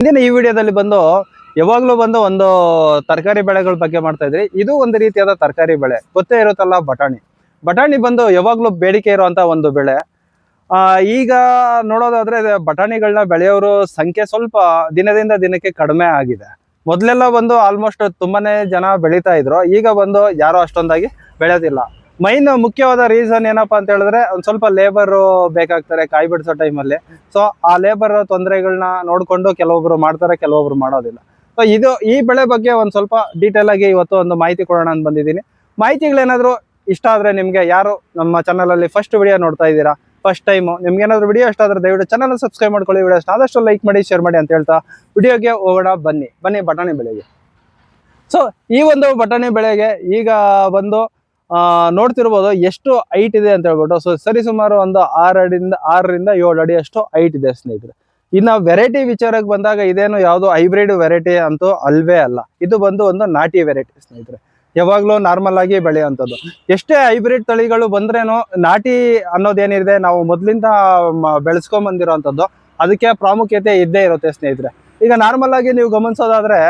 ಇಂದಿನ ಈ ವಿಡಿಯೋದಲ್ಲಿ ಬಂದು ಯಾವಾಗ್ಲೂ ಬಂದು ಒಂದು ತರಕಾರಿ ಬೆಳೆಗಳ ಬಗ್ಗೆ ಮಾಡ್ತಾ ಇದ್ರಿ. ಇದು ಒಂದು ರೀತಿಯಾದ ತರಕಾರಿ ಬೆಳೆ. ಗೊತ್ತೇ ಇರುತ್ತಲ್ಲ, ಬಟಾಣಿ. ಬಟಾಣಿ ಬಂದು ಯಾವಾಗ್ಲೂ ಬೇಡಿಕೆ ಇರುವಂತ ಒಂದು ಬೆಳೆ. ಆ, ಈಗ ನೋಡೋದಾದ್ರೆ ಬಟಾಣಿಗಳನ್ನ ಬೆಳೆಯೋರು ಸಂಖ್ಯೆ ಸ್ವಲ್ಪ ದಿನದಿಂದ ದಿನಕ್ಕೆ ಕಡಿಮೆ ಆಗಿದೆ. ಮೊದಲೆಲ್ಲ ಬಂದು ಆಲ್ಮೋಸ್ಟ್ ತುಂಬಾನೇ ಜನ ಬೆಳೀತಾ ಇದ್ರು. ಈಗ ಬಂದು ಯಾರು ಅಷ್ಟೊಂದಾಗಿ ಬೆಳೆಯೋದಿಲ್ಲ ಮೈನ್ ಮುಖ್ಯವಾದ ರೀಸನ್ ಏನಪ್ಪಾ ಅಂತ ಹೇಳಿದ್ರೆ ಒಂದ್ ಸ್ವಲ್ಪ ಲೇಬರ್ ಬೇಕಾಗ್ತಾರೆ ಕಾಯಿ ಬಿಡಿಸೋ ಟೈಮಲ್ಲಿ ಸೊ ಆ ಲೇಬರ್ ತೊಂದರೆಗಳನ್ನ ನೋಡ್ಕೊಂಡು ಕೆಲವೊಬ್ರು ಮಾಡ್ತಾರೆ, ಕೆಲವೊಬ್ರು ಮಾಡೋದಿಲ್ಲ. ಸೊ ಇದು ಈ ಬೆಳೆ ಬಗ್ಗೆ ಒಂದ್ ಸ್ವಲ್ಪ ಡೀಟೇಲ್ ಆಗಿ ಇವತ್ತು ಒಂದು ಮಾಹಿತಿ ಕೊಡೋಣ ಅಂತ ಬಂದಿದ್ದೀನಿ. ಮಾಹಿತಿಗಳೇನಾದ್ರು ಇಷ್ಟ ಆದ್ರೆ ನಿಮ್ಗೆ ಯಾರು ನಮ್ಮ ಚಾನಲ್ ಅಲ್ಲಿ ಫಸ್ಟ್ ವಿಡಿಯೋ ನೋಡ್ತಾ ಇದ್ದೀರಾ ಫಸ್ಟ್ ಟೈಮ್ ನಿಮ್ಗೆ ಏನಾದ್ರು ವಿಡಿಯೋ ಇಷ್ಟ ಆದ್ರೆ ದಯವಿಟ್ಟು ಚಾನಲ್ ಸಬ್ಸ್ಕ್ರೈಬ್ ಮಾಡ್ಕೊಳ್ಳಿ ವಿಡಿಯೋ ಆದಷ್ಟು ಲೈಕ್ ಮಾಡಿ ಶೇರ್ ಮಾಡಿ ಅಂತ ಹೇಳ್ತಾ ವಿಡಿಯೋಗೆ ಹೋಗೋಣ, ಬನ್ನಿ. ಬನ್ನಿ, ಬಟಾಣಿ ಬೆಳೆಗೆ. ಸೊ ಈ ಒಂದು ಬಟಾಣಿ ಬೆಳೆಗೆ ಈಗ ಬಂದು ನೋಡ್ತಿರ್ಬೋದು ಎಷ್ಟು ಹೈಟ್ ಇದೆ ಅಂತ ಹೇಳ್ಬಿಟ್ಟು. ಸೊ ಸರಿ ಸುಮಾರು ಒಂದು ಆರು ಅಡಿಯಿಂದ ಆರರಿಂದ ಏಳು ಅಡಿ ಅಷ್ಟು ಹೈಟ್ ಇದೆ ಸ್ನೇಹಿತರೆ. ಇನ್ನ ವೆರೈಟಿ ವಿಚಾರಕ್ಕೆ ಬಂದಾಗ ಇದೇನು ಯಾವುದು ಹೈಬ್ರಿಡ್ ವೆರೈಟಿ ಅಂತೂ ಅಲ್ವೇ ಅಲ್ಲ. ಇದು ಬಂದು ಒಂದು ನಾಟಿ ವೆರೈಟಿ ಸ್ನೇಹಿತರೆ. ಯಾವಾಗಲೂ ನಾರ್ಮಲ್ ಆಗಿ ಬೆಳೆಯುವಂಥದ್ದು. ಎಷ್ಟೇ ಹೈಬ್ರಿಡ್ ತಳಿಗಳು ಬಂದ್ರೇನು ನಾಟಿ ಅನ್ನೋದೇನಿದೆ, ನಾವು ಮೊದಲಿಂದ ಬಂದಿರೋಂಥದ್ದು ಅದಕ್ಕೆ ಪ್ರಾಮುಖ್ಯತೆ ಇದ್ದೇ ಇರುತ್ತೆ ಸ್ನೇಹಿತರೆ. ಈಗ ನಾರ್ಮಲ್ ಆಗಿ ನೀವು ಗಮನಿಸೋದಾದ್ರೆ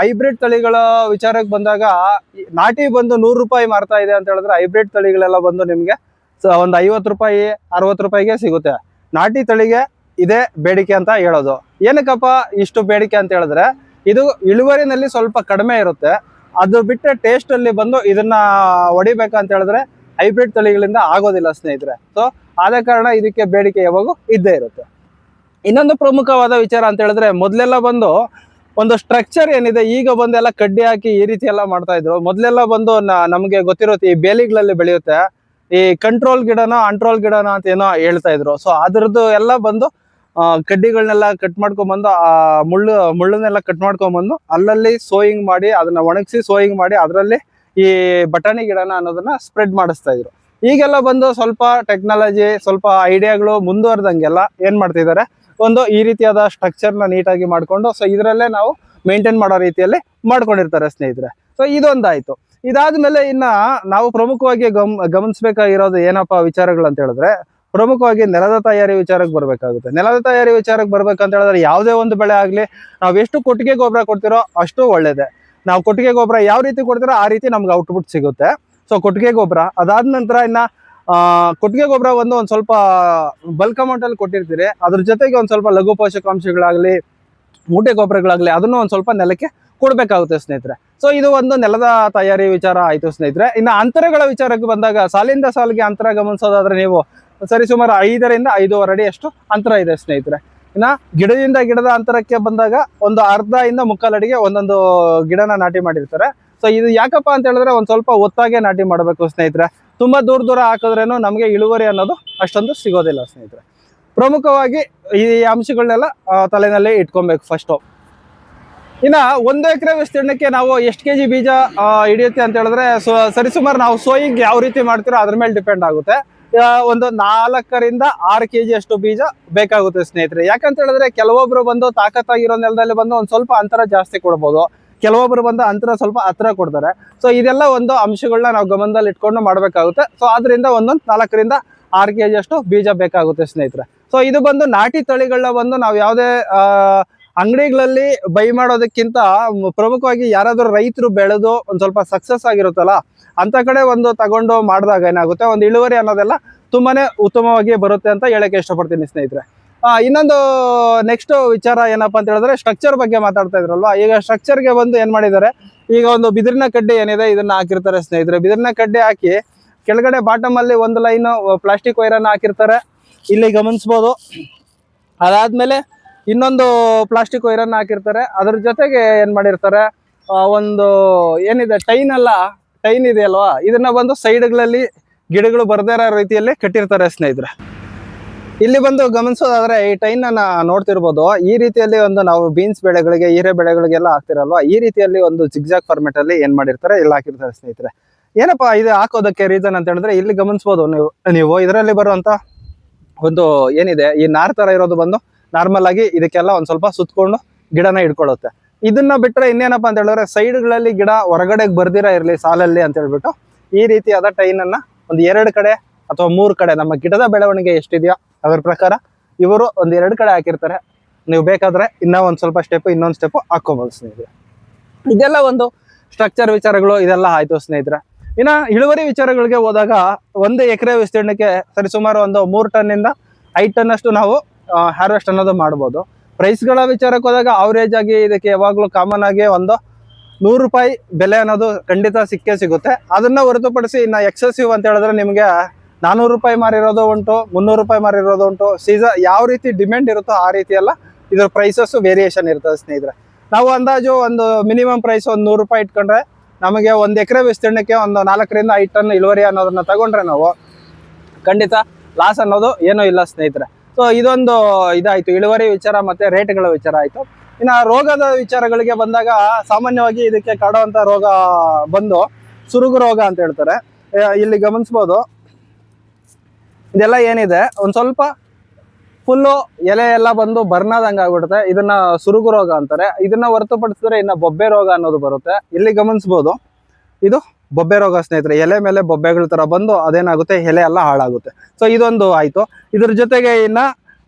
ಹೈಬ್ರಿಡ್ ತಳಿಗಳ ವಿಚಾರಕ್ಕೆ ಬಂದಾಗ ನಾಟಿ ಬಂದು ನೂರು ರೂಪಾಯಿ ಮಾರ್ತಾ ಇದೆ ಅಂತ ಹೇಳಿದ್ರೆ ಹೈಬ್ರಿಡ್ ತಳಿಗಳೆಲ್ಲ ಬಂದು ನಿಮ್ಗೆ ಒಂದು ಐವತ್ತು ರೂಪಾಯಿ, ಅರವತ್ತು ರೂಪಾಯಿಗೆ ಸಿಗುತ್ತೆ. ನಾಟಿ ತಳಿಗೆ ಇದೇ ಬೇಡಿಕೆ ಅಂತ ಹೇಳೋದು. ಏನಕ್ಕಪ್ಪ ಇಷ್ಟು ಬೇಡಿಕೆ ಅಂತ ಹೇಳಿದ್ರೆ, ಇದು ಇಳುವರಿನಲ್ಲಿ ಸ್ವಲ್ಪ ಕಡಿಮೆ ಇರುತ್ತೆ. ಅದು ಬಿಟ್ಟರೆ ಟೇಸ್ಟ್ ಅಲ್ಲಿ ಬಂದು ಇದನ್ನ ಹೊಡಿಬೇಕಂತ ಹೇಳಿದ್ರೆ ಹೈಬ್ರಿಡ್ ತಳಿಗಳಿಂದ ಆಗೋದಿಲ್ಲ ಸ್ನೇಹಿತರೆ. ಸೊ ಆದ ಕಾರಣ ಇದಕ್ಕೆ ಬೇಡಿಕೆ ಯಾವಾಗೂ ಇದ್ದೇ ಇರುತ್ತೆ. ಇನ್ನೊಂದು ಪ್ರಮುಖವಾದ ವಿಚಾರ ಅಂತ ಹೇಳಿದ್ರೆ, ಮೊದಲೆಲ್ಲ ಬಂದು ಒಂದು ಸ್ಟ್ರಕ್ಚರ್ ಏನಿದೆ, ಈಗ ಬಂದೆಲ್ಲ ಕಡ್ಡಿ ಹಾಕಿ ಈ ರೀತಿ ಎಲ್ಲ ಮಾಡ್ತಾ ಇದ್ರು. ಮೊದಲೆಲ್ಲ ಬಂದು ನಮಗೆ ಗೊತ್ತಿರುತ್ತೆ ಈ ಬೇಲಿಗಳಲ್ಲಿ ಬೆಳೆಯುತ್ತೆ. ಈ ಕಂಟ್ರೋಲ್ ಗಿಡನೋ ಅಂಟ್ರೋಲ್ ಗಿಡನೋ ಅಂತ ಏನೋ ಹೇಳ್ತಾ ಇದ್ರು. ಸೊ ಅದ್ರದ್ದು ಎಲ್ಲ ಬಂದು ಕಡ್ಡಿಗಳನ್ನೆಲ್ಲ ಕಟ್ ಮಾಡ್ಕೊಂಬಂದು, ಆ, ಮುಳ್ಳು ಮುಳ್ಳನ್ನೆಲ್ಲ ಕಟ್ ಮಾಡ್ಕೊಂಬಂದು, ಅಲ್ಲಲ್ಲಿ ಸೋಯಿಂಗ್ ಮಾಡಿ, ಅದನ್ನ ಒಣಗಿಸಿ ಸೋಯಿಂಗ್ ಮಾಡಿ, ಅದರಲ್ಲಿ ಈ ಬಟಾಣಿ ಗಿಡನ ಅನ್ನೋದನ್ನ ಸ್ಪ್ರೆಡ್ ಮಾಡಿಸ್ತಾ ಇದ್ರು. ಈಗೆಲ್ಲ ಬಂದು ಸ್ವಲ್ಪ ಟೆಕ್ನಾಲಜಿ ಸ್ವಲ್ಪ ಐಡಿಯಾಗಳು ಮುಂದುವರೆದಂಗೆಲ್ಲ ಏನ್ ಮಾಡ್ತಿದ್ದಾರೆ ಒಂದು ಈ ರೀತಿಯಾದ ಸ್ಟ್ರಕ್ಚರ್ನ ನೀಟಾಗಿ ಮಾಡಿಕೊಂಡು ಸೊ ಇದರಲ್ಲೇ ನಾವು ಮೇಂಟೈನ್ ಮಾಡೋ ರೀತಿಯಲ್ಲಿ ಮಾಡ್ಕೊಂಡಿರ್ತಾರೆ ಸ್ನೇಹಿತರೆ. ಸೊ ಇದೊಂದಾಯ್ತು. ಇದಾದ್ಮೇಲೆ ಇನ್ನ ನಾವು ಪ್ರಮುಖವಾಗಿ ಗಮ್, ಗಮನಿಸಬೇಕಾಗಿರೋದು ಏನಪ್ಪಾ ವಿಚಾರಗಳು ಅಂತ ಹೇಳಿದ್ರೆ, ಪ್ರಮುಖವಾಗಿ ನೆಲದ ತಯಾರಿ ವಿಚಾರಕ್ಕೆ ಬರಬೇಕಾಗುತ್ತೆ. ನೆಲದ ತಯಾರಿ ವಿಚಾರಕ್ಕೆ ಬರ್ಬೇಕಂತ ಹೇಳಿದ್ರೆ ಯಾವುದೇ ಒಂದು ಬೆಳೆ ಆಗಲಿ, ನಾವು ಎಷ್ಟು ಕೊಟ್ಟಿಗೆ ಗೊಬ್ಬರ ಕೊಡ್ತಿರೋ ಅಷ್ಟು ಒಳ್ಳೇದೆ. ನಾವು ಕೊಟ್ಟಿಗೆ ಗೊಬ್ಬರ ಯಾವ ರೀತಿ ಕೊಡ್ತಿರೋ ಆ ರೀತಿ ನಮ್ಗೆ ಔಟ್ಪುಟ್ ಸಿಗುತ್ತೆ. ಸೊ ಕೊಟ್ಟಿಗೆ ಗೊಬ್ಬರ ಅದಾದ ನಂತರ ಇನ್ನ ಕೊಟ್ಟಿಗೆ ಗೊಬ್ಬರ ಒಂದು ಒಂದ್ ಸ್ವಲ್ಪ ಬಲ್ಕ್ ಅಮೌಂಟ್ ಅಲ್ಲಿ ಕೊಟ್ಟಿರ್ತೀರಿ. ಅದ್ರ ಜೊತೆಗೆ ಒಂದು ಸ್ವಲ್ಪ ಲಘು ಪೋಷಕಾಂಶಗಳಾಗಲಿ, ಮೂಟೆ ಗೊಬ್ಬರಗಳಾಗಲಿ, ಅದನ್ನು ಒಂದು ಸ್ವಲ್ಪ ನೆಲಕ್ಕೆ ಕೊಡಬೇಕಾಗುತ್ತೆ ಸ್ನೇಹಿತರೆ. ಸೊ ಇದು ಒಂದು ನೆಲದ ತಯಾರಿ ವಿಚಾರ ಆಯ್ತು ಸ್ನೇಹಿತರೆ. ಇನ್ನು ಅಂತರಗಳ ವಿಚಾರಕ್ಕೆ ಬಂದಾಗ ಸಾಲಿಂದ ಸಾಲಿಗೆ ಅಂತರ ಗಮನಿಸೋದಾದ್ರೆ ನೀವು ಸರಿ ಸುಮಾರು ಐದರಿಂದ ಐದೂವರೆ ಅಡಿ ಅಷ್ಟು ಅಂತರ ಇದೆ ಸ್ನೇಹಿತರೆ. ಇನ್ನ ಗಿಡದಿಂದ ಗಿಡದ ಅಂತರಕ್ಕೆ ಬಂದಾಗ ಒಂದು ಅರ್ಧ ಇಂದ ಮುಕ್ಕಾಲಡಿಗೆ ಒಂದೊಂದು ಗಿಡನ ನಾಟಿ ಮಾಡಿರ್ತಾರೆ. ಸೊ ಇದು ಯಾಕಪ್ಪ ಅಂತ ಹೇಳಿದ್ರೆ ಒಂದ್ ಸ್ವಲ್ಪ ಒತ್ತಾಗೆ ನಾಟಿ ಮಾಡಬೇಕು ಸ್ನೇಹಿತರೆ. ತುಂಬಾ ದೂರ ದೂರ ಹಾಕಿದ್ರೇನು ನಮಗೆ ಇಳುವರಿ ಅನ್ನೋದು ಅಷ್ಟೊಂದು ಸಿಗೋದಿಲ್ಲ ಸ್ನೇಹಿತರೆ. ಪ್ರಮುಖವಾಗಿ ಈ ಅಂಶಗಳನ್ನೆಲ್ಲ ತಲೆನಲ್ಲಿ ಇಟ್ಕೊಬೇಕು ಫಸ್ಟು ಇನ್ನ ಒಂದು ಎಕರೆ ವಿಸ್ತೀರ್ಣಕ್ಕೆ ನಾವು ಎಷ್ಟು ಕೆಜಿ ಬೀಜ ಆ, ಹಿಡಿಯುತ್ತೆ ಅಂತ ಹೇಳಿದ್ರೆ ಸೊ ಸರಿಸುಮಾರು ನಾವು ಸೋಯಿಂಗ್ ಯಾವ ರೀತಿ ಮಾಡ್ತೀರೋ ಅದ್ರ ಮೇಲೆ ಡಿಪೆಂಡ್ ಆಗುತ್ತೆ. ಒಂದು ನಾಲ್ಕರಿಂದ ಆರು ಕೆಜಿ ಅಷ್ಟು ಬೀಜ ಬೇಕಾಗುತ್ತೆ ಸ್ನೇಹಿತರೆ. ಯಾಕಂತ ಹೇಳಿದ್ರೆ ಕೆಲವೊಬ್ರು ಬಂದು ತಾಕತ್ತಾಗಿರೋ ನೆಲದಲ್ಲಿ ಬಂದು ಒಂದ್ ಸ್ವಲ್ಪ ಅಂತರ ಜಾಸ್ತಿ ಕೊಡ್ಬೋದು. ಕೆಲವೊಬ್ರು ಬಂದು ಅಂತರ ಸ್ವಲ್ಪ ಹತ್ರ ಕೊಡ್ತಾರೆ. ಸೊ ಇದೆಲ್ಲ ಒಂದು ಅಂಶಗಳನ್ನ ನಾವು ಗಮನದಲ್ಲಿ ಇಟ್ಕೊಂಡು ಮಾಡಬೇಕಾಗುತ್ತೆ. ಸೊ ಅದರಿಂದ ಒಂದೊಂದು ನಾಲ್ಕರಿಂದ ಆರು ಕೆ ಜಿಯಷ್ಟು ಬೀಜ ಬೇಕಾಗುತ್ತೆ ಸ್ನೇಹಿತರೆ. ಸೊ ಇದು ಬಂದು ನಾಟಿ ತಳಿಗಳನ್ನ ಬಂದು ನಾವು ಯಾವುದೇ ಅಂಗಡಿಗಳಲ್ಲಿ ಬೈ ಮಾಡೋದಕ್ಕಿಂತ ಪ್ರಮುಖವಾಗಿ ಯಾರಾದರೂ ರೈತರು ಬೆಳೆದು ಒಂದು ಸ್ವಲ್ಪ ಸಕ್ಸಸ್ ಆಗಿರುತ್ತಲ್ಲ ಅಂಥ ಕಡೆ ಒಂದು ತಗೊಂಡು ಮಾಡಿದಾಗ ಏನಾಗುತ್ತೆ? ಒಂದು ಇಳುವರಿ ಅನ್ನೋದೆಲ್ಲ ತುಂಬಾನೇ ಉತ್ತಮವಾಗಿ ಬರುತ್ತೆ ಅಂತ ಹೇಳಕ್ಕೆ ಇಷ್ಟಪಡ್ತೀನಿ ಸ್ನೇಹಿತರೆ. ಇನ್ನೊಂದು ನೆಕ್ಸ್ಟ್ ವಿಚಾರ ಏನಪ್ಪ ಅಂತ ಹೇಳಿದ್ರೆ ಸ್ಟ್ರಕ್ಚರ್ ಬಗ್ಗೆ ಮಾತಾಡ್ತಾ ಇದ್ರಲ್ವಾ? ಈಗ ಸ್ಟ್ರಕ್ಚರ್ಗೆ ಬಂದು ಏನ್ ಮಾಡಿದ್ದಾರೆ? ಈಗ ಒಂದು ಬಿದಿರಿನ ಕಡ್ಡಿ ಏನಿದೆ, ಇದನ್ನ ಹಾಕಿರ್ತಾರೆ ಸ್ನೇಹಿತರೆ. ಬಿದಿರಿನ ಕಡ್ಡಿ ಹಾಕಿ ಕೆಳಗಡೆ ಬಾಟಮ್ ಅಲ್ಲಿ ಒಂದು ಲೈನ್ ಪ್ಲಾಸ್ಟಿಕ್ ವೈರನ್ನು ಹಾಕಿರ್ತಾರೆ. ಇಲ್ಲಿ ಗಮನಿಸ್ಬೋದು. ಅದಾದ್ಮೇಲೆ ಇನ್ನೊಂದು ಪ್ಲಾಸ್ಟಿಕ್ ವೈರನ್ನು ಹಾಕಿರ್ತಾರೆ. ಅದ್ರ ಜೊತೆಗೆ ಏನ್ ಮಾಡಿರ್ತಾರೆ? ಒಂದು ಏನಿದೆ ಟೈನ್ ಅಲ್ಲ ಟೈನ್ ಇದೆಯಲ್ವಾ? ಇದನ್ನ ಬಂದು ಸೈಡ್ಗಳಲ್ಲಿ ಗಿಡಗಳು ಬರದೇ ಇರೋ ರೀತಿಯಲ್ಲಿ ಕಟ್ಟಿರ್ತಾರೆ ಸ್ನೇಹಿತರೆ. ಇಲ್ಲಿ ಬಂದು ಗಮನಿಸೋದಾದ್ರೆ ಈ ಟೈನ್ ನೋಡ್ತಿರ್ಬೋದು. ಈ ರೀತಿಯಲ್ಲಿ ಒಂದು ನಾವು ಬೀನ್ಸ್ ಬೆಳೆಗಳಿಗೆ, ಹೀರೆ ಬೆಳೆಗಳಿಗೆಲ್ಲ ಹಾಕ್ತಿರಲ್ವಾ? ಈ ರೀತಿಯಲ್ಲಿ ಒಂದು ಜಿಗ್ಜಾಗ್ ಫಾರ್ಮೆಟ್ ಅಲ್ಲಿ ಏನ್ ಮಾಡಿರ್ತಾರೆ? ಇಲ್ಲಿ ಹಾಕಿರ್ತಾರೆ ಸ್ನೇಹಿತರೆ. ಏನಪ್ಪಾ ಇದು ಹಾಕೋದಕ್ಕೆ ರೀಸನ್ ಅಂತ ಹೇಳಿದ್ರೆ ಇಲ್ಲಿ ಗಮನಿಸ್ಬೋದು ನೀವು ನೀವು ಇದರಲ್ಲಿ ಬರುವಂತ ಒಂದು ಏನಿದೆ, ಈ ನಾರ್ ತರ ಇರೋದು ಬಂದು ನಾರ್ಮಲ್ ಆಗಿ ಇದಕ್ಕೆಲ್ಲ ಒಂದ್ ಸ್ವಲ್ಪ ಸುತ್ತಕೊಂಡು ಗಿಡನ ಹಿಡ್ಕೊಳ್ಳುತ್ತೆ. ಇದನ್ನ ಬಿಟ್ರೆ ಇನ್ನೇನಪ್ಪ ಅಂತ ಹೇಳಿದ್ರೆ ಸೈಡ್ಗಳಲ್ಲಿ ಗಿಡ ಹೊರಗಡೆ ಬರ್ದಿರ ಇರಲಿ, ಸಾಲಲ್ಲಿ ಅಂತ ಹೇಳ್ಬಿಟ್ಟು ಈ ರೀತಿಯಾದ ಟೈನ್ ಅನ್ನ ಒಂದು ಎರಡು ಕಡೆ ಅಥವಾ ಮೂರು ಕಡೆ ನಮ್ಮ ಗಿಡದ ಬೆಳವಣಿಗೆ ಎಷ್ಟಿದೆಯೋ ಅದ್ರ ಪ್ರಕಾರ ಇವರು ಒಂದ್ ಎರಡು ಕಡೆ ಹಾಕಿರ್ತಾರೆ. ನೀವು ಬೇಕಾದ್ರೆ ಇನ್ನೂ ಒಂದು ಸ್ವಲ್ಪ ಸ್ಟೆಪ್ ಇನ್ನೊಂದು ಸ್ಟೆಪ್ ಹಾಕೋಬಹುದು ಸ್ನೇಹಿತರೆ. ಇದೆಲ್ಲ ಒಂದು ಸ್ಟ್ರಕ್ಚರ್ ವಿಚಾರಗಳು, ಇದೆಲ್ಲ ಆಯ್ತು ಸ್ನೇಹಿತರೆ. ಇನ್ನ ಇಳುವರಿ ವಿಚಾರಗಳಿಗೆ ಹೋದಾಗ ಒಂದು ಎಕರೆ ವಿಸ್ತೀರ್ಣಕ್ಕೆ ಸರಿಸುಮಾರು ಒಂದು ಮೂರು ಟನ್ನಿಂದ ಐದು ಟನ್ ಅಷ್ಟು ನಾವು ಹಾರ್ವೆಸ್ಟ್ ಅನ್ನೋದು ಮಾಡ್ಬೋದು. ಪ್ರೈಸ್ಗಳ ವಿಚಾರಕ್ಕೆ ಹೋದಾಗ ಅವರೇಜ್ ಆಗಿ ಇದಕ್ಕೆ ಯಾವಾಗಲೂ ಕಾಮನ್ ಆಗಿ ಒಂದು ನೂರು ರೂಪಾಯಿ ಬೆಲೆ ಅನ್ನೋದು ಖಂಡಿತ ಸಿಕ್ಕೇ ಸಿಗುತ್ತೆ. ಅದನ್ನ ಹೊರತುಪಡಿಸಿ ಇನ್ನು ಎಕ್ಸೆಸಿವ್ ಅಂತ ಹೇಳಿದ್ರೆ ನಿಮಗೆ ನಾನೂರು ರೂಪಾಯಿ ಮಾರಿರೋದು ಉಂಟು, ಮುನ್ನೂರು ರೂಪಾಯಿ ಮಾರಿರೋದು ಉಂಟು. ಸೀಸನ್ ಯಾವ ರೀತಿ ಡಿಮ್ಯಾಂಡ್ ಇರುತ್ತೋ ಆ ರೀತಿ ಎಲ್ಲ ಇದ್ರ ಪ್ರೈಸಸ್ ವೇರಿಯೇಷನ್ ಇರ್ತದೆ ಸ್ನೇಹಿತರೆ. ನಾವು ಅಂದಾಜು ಒಂದು ಮಿನಿಮಮ್ ಪ್ರೈಸ್ ಒಂದು ನೂರು ರೂಪಾಯಿ ಇಟ್ಕೊಂಡ್ರೆ ನಮಗೆ ಒಂದು ಎಕರೆ ವಿಸ್ತೀರ್ಣಕ್ಕೆ ಒಂದು ನಾಲ್ಕರಿಂದ ಐದು ಟನ್ ಇಳುವರಿ ಅನ್ನೋದನ್ನ ತಗೊಂಡ್ರೆ ನಾವು ಖಂಡಿತ ಲಾಸ್ ಅನ್ನೋದು ಏನೂ ಇಲ್ಲ ಸ್ನೇಹಿತರೆ. ಸೊ ಇದೊಂದು ಇದಾಯಿತು. ಇಳುವರಿ ವಿಚಾರ ಮತ್ತೆ ರೇಟ್ಗಳ ವಿಚಾರ ಆಯ್ತು. ಇನ್ನು ರೋಗದ ವಿಚಾರಗಳಿಗೆ ಬಂದಾಗ ಸಾಮಾನ್ಯವಾಗಿ ಇದಕ್ಕೆ ಕಾಡುವಂಥ ರೋಗ ಬಂದು, ಸುರುಗು ರೋಗ ಅಂತ ಹೇಳ್ತಾರೆ. ಇಲ್ಲಿ ಗಮನಿಸ್ಬೋದು. ಇದೆಲ್ಲ ಏನಿದೆ? ಒಂದು ಸ್ವಲ್ಪ ಫುಲ್ಲು ಎಲೆ ಎಲ್ಲ ಬಂದು ಬರ್ನಾದಂಗೆ ಆಗ್ಬಿಡುತ್ತೆ. ಇದನ್ನ ಸುರುಗು ರೋಗ ಅಂತಾರೆ. ಇದನ್ನ ಹೊರತುಪಡಿಸಿದ್ರೆ ಇನ್ನ ಬೊಬ್ಬೆ ರೋಗ ಅನ್ನೋದು ಬರುತ್ತೆ. ಇಲ್ಲಿ ಗಮನಿಸ್ಬೋದು. ಇದು ಬೊಬ್ಬೆ ರೋಗ ಸ್ನೇಹಿತರೆ, ಎಲೆ ಮೇಲೆ ಬೊಬ್ಬೆಗಳ ತರ ಬಂದು ಅದೇನಾಗುತ್ತೆ? ಎಲೆ ಎಲ್ಲ ಹಾಳಾಗುತ್ತೆ. ಸೊ ಇದೊಂದು ಆಯ್ತು. ಇದ್ರ ಜೊತೆಗೆ ಇನ್ನ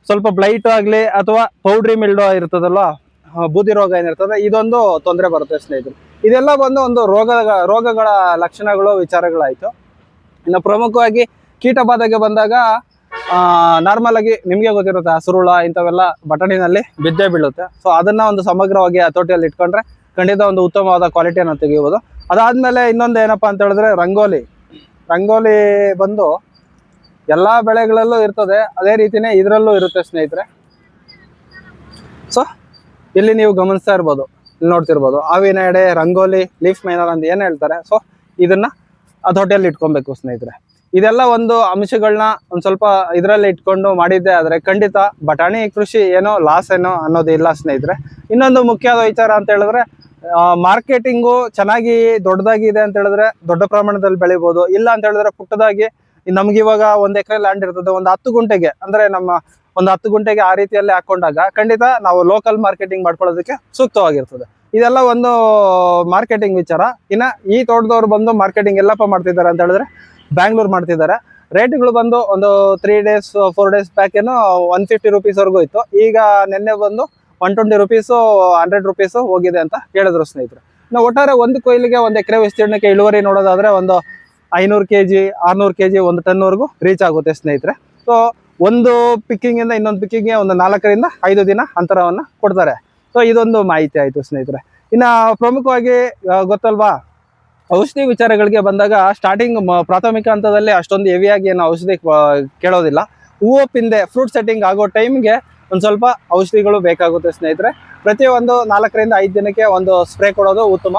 ಸ್ವಲ್ಪ ಬ್ಲೈಟ್ ಆಗಲಿ ಅಥವಾ ಪೌಡ್ರಿ ಮಿಲ್ಡೋ ಇರ್ತದಲ್ಲ ಬೂದಿ ರೋಗ ಏನಿರ್ತದೆ, ಇದೊಂದು ತೊಂದರೆ ಬರುತ್ತೆ ಸ್ನೇಹಿತರು. ಇದೆಲ್ಲ ಬಂದು ಒಂದು ರೋಗ ರೋಗಗಳ ಲಕ್ಷಣಗಳು, ವಿಚಾರಗಳಾಯಿತು. ಇನ್ನು ಪ್ರಮುಖವಾಗಿ ಕೀಟ ಬಾಧೆಗೆ ಬಂದಾಗ ನಾರ್ಮಲ್ ಆಗಿ ನಿಮಗೆ ಗೊತ್ತಿರುತ್ತೆ ಹಸುರುಳ ಇಂಥವೆಲ್ಲ ಬಟಾಣಿನಲ್ಲಿ ಬಿದ್ದೇ ಬೀಳುತ್ತೆ. ಸೊ ಅದನ್ನ ಒಂದು ಸಮಗ್ರವಾಗಿ ಹತೋಟಿಯಲ್ಲಿ ಇಟ್ಕೊಂಡ್ರೆ ಖಂಡಿತ ಒಂದು ಉತ್ತಮವಾದ ಕ್ವಾಲಿಟಿಯನ್ನು ತೆಗಿಬೋದು ಅದಾದ್ಮೇಲೆ ಇನ್ನೊಂದು ಏನಪ್ಪಾ ಅಂತ ಹೇಳಿದ್ರೆ ರಂಗೋಲಿ. ರಂಗೋಲಿ ಬಂದು ಎಲ್ಲಾ ಬೆಳೆಗಳಲ್ಲೂ ಇರ್ತದೆ, ಅದೇ ರೀತಿನೇ ಇದರಲ್ಲೂ ಇರುತ್ತೆ ಸ್ನೇಹಿತರೆ. ಸೊ ಇಲ್ಲಿ ನೀವು ಗಮನಿಸ್ತಾ ಇರ್ಬೋದು, ಇಲ್ಲಿ ನೋಡ್ತಿರ್ಬೋದು, ಆವಿನ ಎಡೆ ರಂಗೋಲಿ ಲೀಫ್ ಮೈನರ್ ಅಂತ ಏನು ಹೇಳ್ತಾರೆ. ಸೊ ಇದನ್ನ ಹತೋಟಿಯಲ್ಲಿ ಇಟ್ಕೊಬೇಕು ಸ್ನೇಹಿತರೆ. ಇದೆಲ್ಲ ಒಂದು ಅಂಶಗಳನ್ನ ಒಂದ್ ಸ್ವಲ್ಪ ಇದರಲ್ಲಿ ಇಟ್ಕೊಂಡು ಮಾಡಿದ್ದೆ ಆದ್ರೆ ಖಂಡಿತ ಬಟಾಣಿ ಕೃಷಿ ಏನೋ ಲಾಸ್ ಏನೋ ಅನ್ನೋದು ಇಲ್ಲ ಸ್ನೇಹಿತರೆ. ಇನ್ನೊಂದು ಮುಖ್ಯವಾದ ವಿಚಾರ ಅಂತ ಹೇಳಿದ್ರೆ ಮಾರ್ಕೆಟಿಂಗು ಚೆನ್ನಾಗಿ ದೊಡ್ಡದಾಗಿದೆ ಅಂತ ಹೇಳಿದ್ರೆ ದೊಡ್ಡ ಪ್ರಮಾಣದಲ್ಲಿ ಬೆಳಿಬೋದು. ಇಲ್ಲ ಅಂತ ಹೇಳಿದ್ರೆ ಪುಟ್ಟದಾಗಿ ನಮ್ಗೆ ಇವಾಗ ಒಂದ್ ಎಕರೆ ಲ್ಯಾಂಡ್ ಇರ್ತದೆ, ಒಂದು ಹತ್ತು ಗುಂಟೆಗೆ, ಅಂದ್ರೆ ನಮ್ಮ ಒಂದು ಹತ್ತು ಗುಂಟೆಗೆ ಆ ರೀತಿಯಲ್ಲಿ ಹಾಕೊಂಡಾಗ ಖಂಡಿತ ನಾವು ಲೋಕಲ್ ಮಾರ್ಕೆಟಿಂಗ್ ಮಾಡ್ಕೊಳ್ಳೋದಕ್ಕೆ ಸೂಕ್ತವಾಗಿರ್ತದೆ. ಇದೆಲ್ಲ ಒಂದು ಮಾರ್ಕೆಟಿಂಗ್ ವಿಚಾರ. ಇನ್ನ ಈ ತೋಟದವ್ರು ಬಂದು ಮಾರ್ಕೆಟಿಂಗ್ ಎಲ್ಲಪ್ಪ ಮಾಡ್ತಿದ್ದಾರೆ ಅಂತ ಹೇಳಿದ್ರೆ ಬ್ಯಾಂಗ್ಳೂರ್ ಮಾಡ್ತಿದ್ದಾರೆ. ರೇಟ್ಗಳು ಬಂದು ಒಂದು three days four days back ಏನೋ ಒನ್ ಫಿಫ್ಟಿ ರುಪೀಸ್ವರೆಗೂ ಇತ್ತು. ಈಗ ನಿನ್ನೆ ಬಂದು one twenty rupees hundred rupees ಹೋಗಿದೆ ಅಂತ ಹೇಳಿದ್ರು ಸ್ನೇಹಿತರು. ನಾವು ಒಟ್ಟಾರೆ ಒಂದು ಕೊಯ್ಲಿಗೆ ಒಂದು ಎಕರೆ ವಿಸ್ತೀರ್ಣಕ್ಕೆ ಇಳುವರಿ ನೋಡೋದಾದ್ರೆ ಒಂದು ಐನೂರು ಕೆ ಜಿ ಆರ್ನೂರು ಕೆ ಜಿ ಒಂದು ಟನ್ವರೆಗೂ ರೀಚ್ ಆಗುತ್ತೆ ಸ್ನೇಹಿತರೆ. ಸೊ ಒಂದು ಪಿಕ್ಕಿಂಗಿಂದ ಇನ್ನೊಂದು ಪಿಕ್ಕಿಂಗ್ಗೆ ಒಂದು ನಾಲ್ಕರಿಂದ ಐದು ದಿನ ಅಂತರವನ್ನು ಕೊಡ್ತಾರೆ. ಸೊ ಇದೊಂದು ಮಾಹಿತಿ ಆಯ್ತು ಸ್ನೇಹಿತರೆ. ಇನ್ನ ಪ್ರಮುಖವಾಗಿ ಗೊತ್ತಲ್ವಾ? ಔಷಧಿ ವಿಚಾರಗಳಿಗೆ ಬಂದಾಗ ಸ್ಟಾರ್ಟಿಂಗ್ ಪ್ರಾಥಮಿಕ ಹಂತದಲ್ಲಿ ಅಷ್ಟೊಂದು ಹೆವಿಯಾಗಿ ಏನು ಔಷಧಿ ಕೇಳೋದಿಲ್ಲ. ಹೂವು ಪಿಂದೆ ಫ್ರೂಟ್ ಸೆಟ್ಟಿಂಗ್ ಆಗೋ ಟೈಮ್ಗೆ ಒಂದು ಸ್ವಲ್ಪ ಔಷಧಿಗಳು ಬೇಕಾಗುತ್ತೆ ಸ್ನೇಹಿತರೆ. ಪ್ರತಿಯೊಂದು ನಾಲ್ಕರಿಂದ ಐದು ದಿನಕ್ಕೆ ಒಂದು ಸ್ಪ್ರೇ ಕೊಡೋದು ಉತ್ತಮ.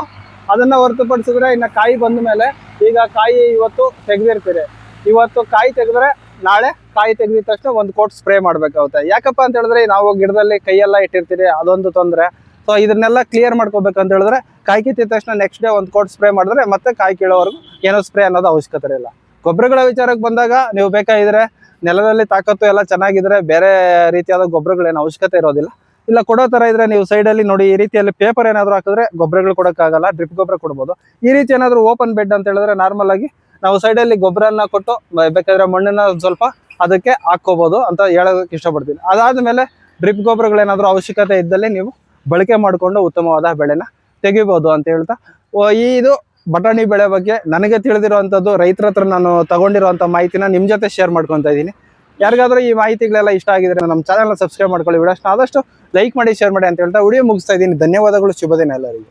ಅದನ್ನ ಹೊರತುಪಡಿಸಿದ್ರೆ ಇನ್ನು ಕಾಯಿ ಬಂದ ಮೇಲೆ ಈಗ ಕಾಯಿ ಇವತ್ತು ತೆಗೆದಿರ್ತೀರಿ. ಇವತ್ತು ಕಾಯಿ ತೆಗೆದ್ರೆ ನಾಳೆ ಕಾಯಿ ತೆಗೆದಿದ ತಕ್ಷಣ ಒಂದು ಕೋಟ್ ಸ್ಪ್ರೇ ಮಾಡಬೇಕಾಗುತ್ತೆ. ಯಾಕಪ್ಪ ಅಂತ ಹೇಳಿದ್ರೆ ನಾವು ಗಿಡದಲ್ಲಿ ಕೈಯೆಲ್ಲ ಇಟ್ಟಿರ್ತೀರಿ, ಅದೊಂದು ತೊಂದರೆ. ಸೊ ಇದನ್ನೆಲ್ಲ ಕ್ಲಿಯರ್ ಮಾಡ್ಕೋಬೇಕಂತ ಹೇಳಿದ್ರೆ ಕಾಯಿ ಕಿತ್ತಿದ ತಕ್ಷಣ ನೆಕ್ಸ್ಟ್ ಡೇ ಒಂದು ಕೋಟ್ ಸ್ಪ್ರೇ ಮಾಡಿದ್ರೆ ಮತ್ತೆ ಕಾಯಿ ಕೀಳೋವರೆಗೂ ಏನೋ ಸ್ಪ್ರೇ ಅನ್ನೋದು ಅವಶ್ಯಕತೆ ಇಲ್ಲ. ಗೊಬ್ಬರಗಳ ವಿಚಾರಕ್ಕೆ ಬಂದಾಗ ನೀವು ಬೇಕಾಗಿದ್ರೆ ನೆಲದಲ್ಲಿ ತಾಕತ್ತು ಎಲ್ಲ ಚೆನ್ನಾಗಿದ್ರೆ ಬೇರೆ ರೀತಿಯಾದ ಗೊಬ್ಬರಗಳೇನು ಅವಶ್ಯಕತೆ ಇರೋದಿಲ್ಲ. ಇಲ್ಲ ಕೊಡೋ ತರ ಇದ್ರೆ ನೀವು ಸೈಡಲ್ಲಿ ನೋಡಿ ಈ ರೀತಿಯಲ್ಲಿ ಪೇಪರ್ ಏನಾದರೂ ಹಾಕಿದ್ರೆ ಗೊಬ್ಬರಗಳು ಕೊಡೋಕ್ಕಾಗಲ್ಲ ಡ್ರಿಪ್ ಗೊಬ್ಬರ ಕೊಡ್ಬೋದು. ಈ ರೀತಿ ಏನಾದರೂ ಓಪನ್ ಬೆಡ್ ಅಂತ ಹೇಳಿದ್ರೆ ನಾರ್ಮಲ್ ಆಗಿ ನಾವು ಸೈಡಲ್ಲಿ ಗೊಬ್ಬರನ ಕೊಟ್ಟು, ಬೇಕಾದ್ರೆ ಮಣ್ಣನ್ನ ಸ್ವಲ್ಪ ಅದಕ್ಕೆ ಹಾಕೋಬಹುದು ಅಂತ ಹೇಳೋದಕ್ಕೆ ಇಷ್ಟಪಡ್ತೀನಿ. ಅದಾದ್ಮೇಲೆ ಡ್ರಿಪ್ ಗೊಬ್ಬರಗಳೇನಾದ್ರೂ ಅವಶ್ಯಕತೆ ಇದ್ದಲ್ಲಿ ನೀವು ಬಳಕೆ ಮಾಡಿಕೊಂಡು ಉತ್ತಮವಾದ ಬೆಳೆನ ತೆಗಿಬೋದು ಅಂತ ಹೇಳ್ತಾ ಓ, ಇದು ಬಟಾಣಿ ಬೆಳೆ ಬಗ್ಗೆ ನನಗೆ ತಿಳಿದಿರುವಂತದ್ದು ರೈತರ ಹತ್ರ ನಾನು ತಗೊಂಡಿರುವಂತ ಮಾಹಿತಿನ ನಿಮ್ಮ ಜೊತೆ ಶೇರ್ ಮಾಡ್ಕೊಂತ ಇದ್ದೀನಿ. ಯಾರಿಗಾದ್ರೂ ಈ ಮಾಹಿತಿಗಳೆಲ್ಲ ಇಷ್ಟ ಆಗಿದ್ರೆ ನಮ್ಮ ಚಾನಲ್ನ ಸಬ್ಸ್ಕ್ರೈಬ್ ಮಾಡ್ಕೊಳ್ಳಿ. ವಿಡಿಯೋಸ್ನ ಆದಷ್ಟು ಲೈಕ್ ಮಾಡಿ ಶೇರ್ ಮಾಡಿ ಅಂತ ಹೇಳ್ತಾ ವಿಡಿಯೋ ಮುಗಿಸ್ತಾ ಇದ್ದೀನಿ. ಧನ್ಯವಾದಗಳು. ಶುಭ ದಿನ ಎಲ್ಲರಿಗೂ.